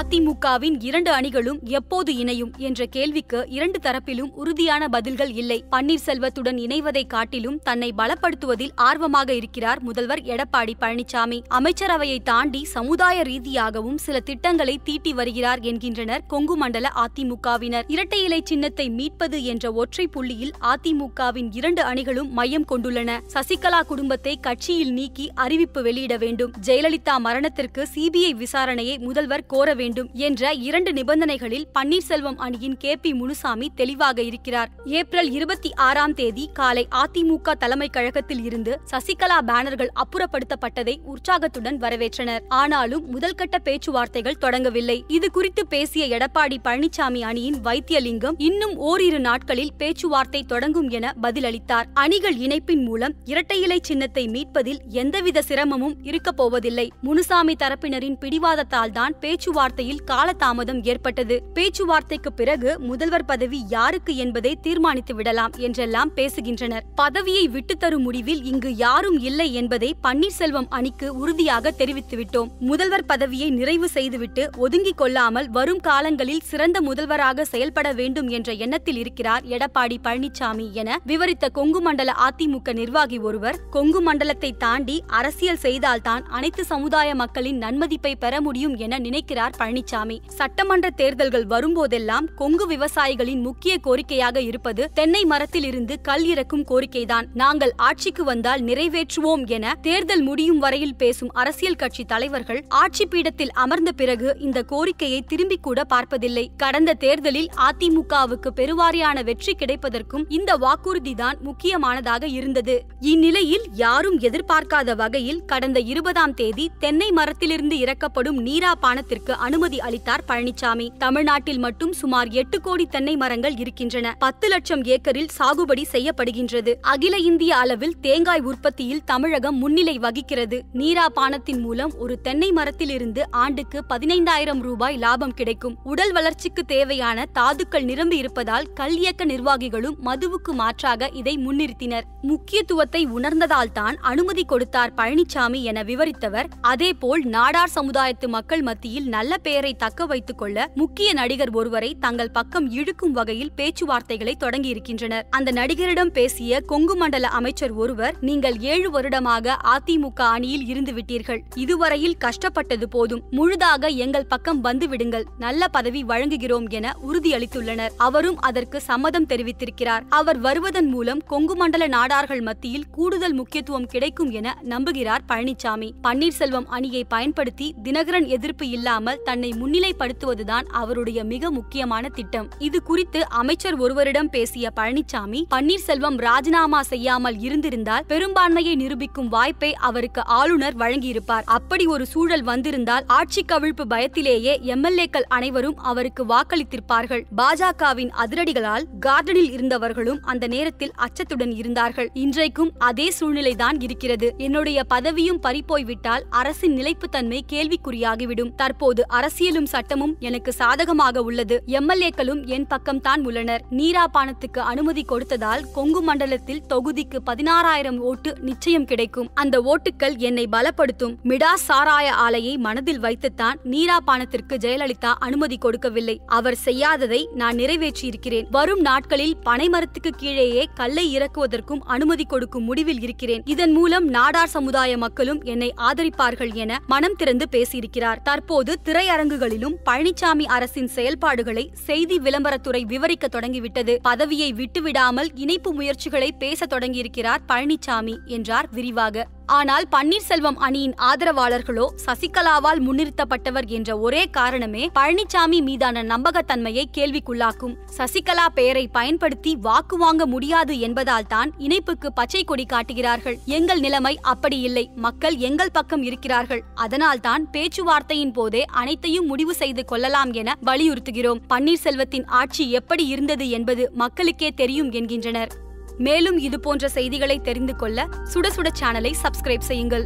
அதிமுகவின் இரண்டு அணிகளும் எப்போது இணையும் என்ற கேள்விக்கு இரண்டு தரப்பிலும் உறுதியான பதில்கள் இல்லை. பன்னீர்செல்வத்துடன் இணைவதை காட்டிலும் தன்னை பலப்படுத்துவதில் ஆர்வமாக இருக்கிறார் முதல்வர் எடப்பாடி பழனிசாமி. அமைச்சரவையை தாண்டி சமுதாய ரீதியாகவும் சில திட்டங்களை தீட்டி வருகிறார் என்கின்றனர் கொங்கு மண்டல அதிமுகவினர். இரட்டை இலை சின்னத்தை மீட்பது என்ற ஒற்றை புள்ளியில் அதிமுகவின் இரண்டு அணிகளும் மையம் கொண்டுள்ளன. சசிகலா குடும்பத்தை கட்சியில் நீக்கி அறிவிப்பு வெளியிட வேண்டும். ஜெயலலிதா மரணத்திற்கு சிபிஐ விசாரணையை முதல்வர் கோர வேண்டும். என்ற இரண்டு நிபந்தனைகளில் பன்னீர்செல்வம் அணியின் கே பி முனுசாமி தெளிவாக இருக்கிறார். ஏப்ரல் இருபத்தி ஆறாம் தேதி காலை அதிமுக தலைமை கழகத்தில் இருந்து சசிகலா பேனர்கள் அப்புறப்படுத்தப்பட்டதை உற்சாகத்துடன் வரவேற்றனர். ஆனாலும் முதல்கட்ட பேச்சுவார்த்தைகள் தொடங்கவில்லை. இது குறித்து பேசிய எடப்பாடி பழனிசாமி அணியின் வைத்தியலிங்கம் இன்னும் ஓரிரு நாட்களில் பேச்சுவார்த்தை தொடங்கும் என பதிலளித்தார். அணிகள் இணைப்பின் மூலம் இரட்டை இலை சின்னத்தை மீட்பதில் எந்தவித சிரமமும் இருக்கப் போவதில்லை. முனுசாமி தரப்பினரின் பிடிவாதத்தால் தான் பேச்சுவார்த்தை பேச்சுவார்த்தையில் காலதாமதம் ஏற்பட்டது. பேச்சுவார்த்தைக்கு பிறகு முதல்வர் பதவி யாருக்கு என்பதை தீர்மானித்து விடலாம் என்றெல்லாம் பேசுகின்றனர். பதவியை விட்டுத்தரும் முடிவில் இங்கு யாரும் இல்லை என்பதை பன்னீர்செல்வம் அணிக்கு உறுதியாக தெரிவித்துவிட்டோம். முதல்வர் பதவியை நிறைவு செய்துவிட்டு ஒதுங்கிக் கொள்ளாமல் வரும் காலங்களில் சிறந்த முதல்வராக செயல்பட வேண்டும் என்ற எண்ணத்தில் இருக்கிறார் எடப்பாடி பழனிசாமி என விவரித்த கொங்கு மண்டல அதிமுக நிர்வாகி ஒருவர் கொங்கு மண்டலத்தை தாண்டி அரசியல் செய்தால்தான் அனைத்து சமுதாய மக்களின் நன்மதிப்பை பெற முடியும் என நினைக்கிறார் பழனிசாமி சட்டமன்ற தேர்தல்கள் வரும்போதெல்லாம் கொங்கு விவசாயிகளின் முக்கிய கோரிக்கையாக இருப்பது தென்னை மரத்தில் இருந்து கல் இறக்கும் கோரிக்கைதான். நாங்கள் ஆட்சிக்கு வந்தால் நிறைவேற்றுவோம் என தேர்தல் முடியும் வரையில் பேசும் அரசியல் கட்சி தலைவர்கள் ஆட்சி பீடத்தில் அமர்ந்த பிறகு இந்த கோரிக்கையை திரும்பி கூட பார்ப்பதில்லை. கடந்த தேர்தலில் அதிமுகவுக்கு பெருவாரியான வெற்றி கிடைப்பதற்கும் இந்த வாக்குறுதிதான் முக்கியமானதாக இருந்தது. இந்நிலையில் யாரும் எதிர்பார்க்காத வகையில் கடந்த இருபதாம் தேதி தென்னை மரத்திலிருந்து இறக்கப்படும் நீரா பானத்திற்கு அனுமதி அளித்தார் பழனிசாமி தமிழ்நாட்டில் மட்டும் சுமார் எட்டு கோடி தென்னை மரங்கள் இருக்கின்றன. பத்து லட்சம் ஏக்கரில் சாகுபடி செய்யப்படுகின்றது. அகில இந்திய அளவில் தேங்காய் உற்பத்தியில் தமிழகம் முன்னிலை வகிக்கிறது. நீரா பானத்தின் மூலம் ஒரு தென்னை மரத்திலிருந்து ஆண்டுக்கு பதினைந்தாயிரம் ரூபாய் லாபம் கிடைக்கும். உடல் வளர்ச்சிக்கு தேவையான தாதுக்கள் நிரம்பி இருப்பதால் கல்வியக்க நிர்வாகிகளும் மதுவுக்கு மாற்றாக இதை முன்னிறுத்தினர். முக்கியத்துவத்தை உணர்ந்ததால் தான் அனுமதி கொடுத்தார் பழனிசாமி என விவரித்தவர். அதேபோல் நாடார் சமுதாயத்து மக்கள் மத்தியில் நல்ல பெயரை தக்க வைத்துக் கொள்ள முக்கிய நடிகர் ஒருவரை தங்கள் பக்கம் இழுக்கும் வகையில் பேச்சுவார்த்தைகளை தொடங்கியிருக்கின்றனர். அந்த நடிகரிடம் பேசிய கொங்கு மண்டல அமைச்சர் ஒருவர் நீங்கள் ஏழு வருடமாக அதிமுக அணியில் இருந்து விட்டீர்கள் இதுவரையில் கஷ்டப்பட்டது போதும். முழுதாக எங்கள் பக்கம் வந்துவிடுங்கள் நல்ல பதவி வழங்குகிறோம் என உறுதியளித்துள்ளனர். அவரும் அதற்கு சம்மதம் தெரிவித்திருக்கிறார். அவர் வருவதன் மூலம் கொங்கு மண்டல நாடார்கள் மத்தியில் கூடுதல் முக்கியத்துவம் கிடைக்கும் என நம்புகிறார் பழனிசாமி பன்னீர்செல்வம் அணியை பயன்படுத்தி தினகரன் எதிர்ப்பு இல்லாமல் தன்னை முன்னிலைப்படுத்துவதுதான் அவருடைய மிக முக்கியமான திட்டம். இது குறித்து அமைச்சர் ஒருவரிடம் பேசிய பழனிசாமி பன்னீர்செல்வம் ராஜினாமா செய்யாமல் இருந்திருந்தால் பெரும்பான்மையை நிரூபிக்கும் வாய்ப்பை அவருக்கு ஆளுநர் வழங்கியிருப்பார். அப்படி ஒரு சூழல் வந்திருந்தால் ஆட்சி கவிழ்ப்பு பயத்திலேயே எம்எல்ஏக்கள் அனைவரும் அவருக்கு வாக்களித்திருப்பார்கள். பாஜகவின் அதிரடிகளால் கார்டனில் இருந்தவர்களும் அந்த நேரத்தில் அச்சத்துடன் இருந்தார்கள். இன்றைக்கும் அதே சூழ்நிலைதான் இருக்கிறது. என்னுடைய பதவியும் பறிப்போய்விட்டால் அரசின் நிலைப்புத்தன்மை கேள்விக்குறியாகிவிடும். தற்போது அரசியலும் சட்டமும் எனக்கு சாதகமாக உள்ளது. எம்எல்ஏக்களும் என் பக்கம்தான் உள்ளனர். நீரா பானத்துக்கு அனுமதி கொடுத்ததால் கொங்கு மண்டலத்தில் தொகுதிக்கு பதினாறாயிரம் ஓட்டு நிச்சயம் கிடைக்கும். அந்த ஓட்டுக்கள் என்னை பலப்படுத்தும். மிடா சாராய ஆலையை மனதில் வைத்துத்தான் நீரா பானத்திற்கு ஜெயலலிதா அனுமதி கொடுக்கவில்லை. அவர் செய்யாததை நான் நிறைவேற்றியிருக்கிறேன். வரும் நாட்களில் பனைமரத்துக்கு கீழேயே கல்லை இறக்குவதற்கும் அனுமதி கொடுக்கும் முடிவில் இருக்கிறேன். இதன் மூலம் நாடார் சமுதாய மக்களும் என்னை ஆதரிப்பார்கள் என மனம் திறந்து பேசியிருக்கிறார். தற்போது திரையரங்குகளிலும் பழனிசாமி அரசின் செயல்பாடுகளை செய்தி விளம்பரத்துறை விவரிக்க தொடங்கிவிட்டது. பதவியை விட்டுவிடாமல் இணைப்பு முயற்சிகளை பேச தொடங்கியிருக்கிறார் பழனிசாமி என்றார் விரிவாக. ஆனால் பன்னீர்செல்வம் அணியின் ஆதரவாளர்களோ சசிகலாவால் முன்னிறுத்தப்பட்டவர் என்ற ஒரே காரணமே பழனிசாமி மீதான நம்பகத்தன்மையை கேள்விக்குள்ளாக்கும். சசிகலா பெயரை பயன்படுத்தி வாக்கு வாங்க முடியாது என்பதால் தான் இணைப்புக்கு பச்சை கொடி காட்டுகிறார்கள். எங்கள் நிலைமை அப்படி இல்லை. மக்கள் எங்கள் பக்கம் இருக்கிறார்கள். அதனால்தான் பேச்சுவார்த்தையின் போதே அனைத்து அனைத்தையும் முடிவு செய்து கொள்ளலாம் என வலியுறுத்துகிறோம். பன்னீர்செல்வத்தின் ஆட்சி எப்படி இருந்தது என்பது மக்களுக்கே தெரியும் என்கின்றனர். மேலும் இது போன்ற செய்திகளை தெரிந்து கொள்ள சுட சுட சேனலை சப்ஸ்கிரைப் செய்யுங்கள்.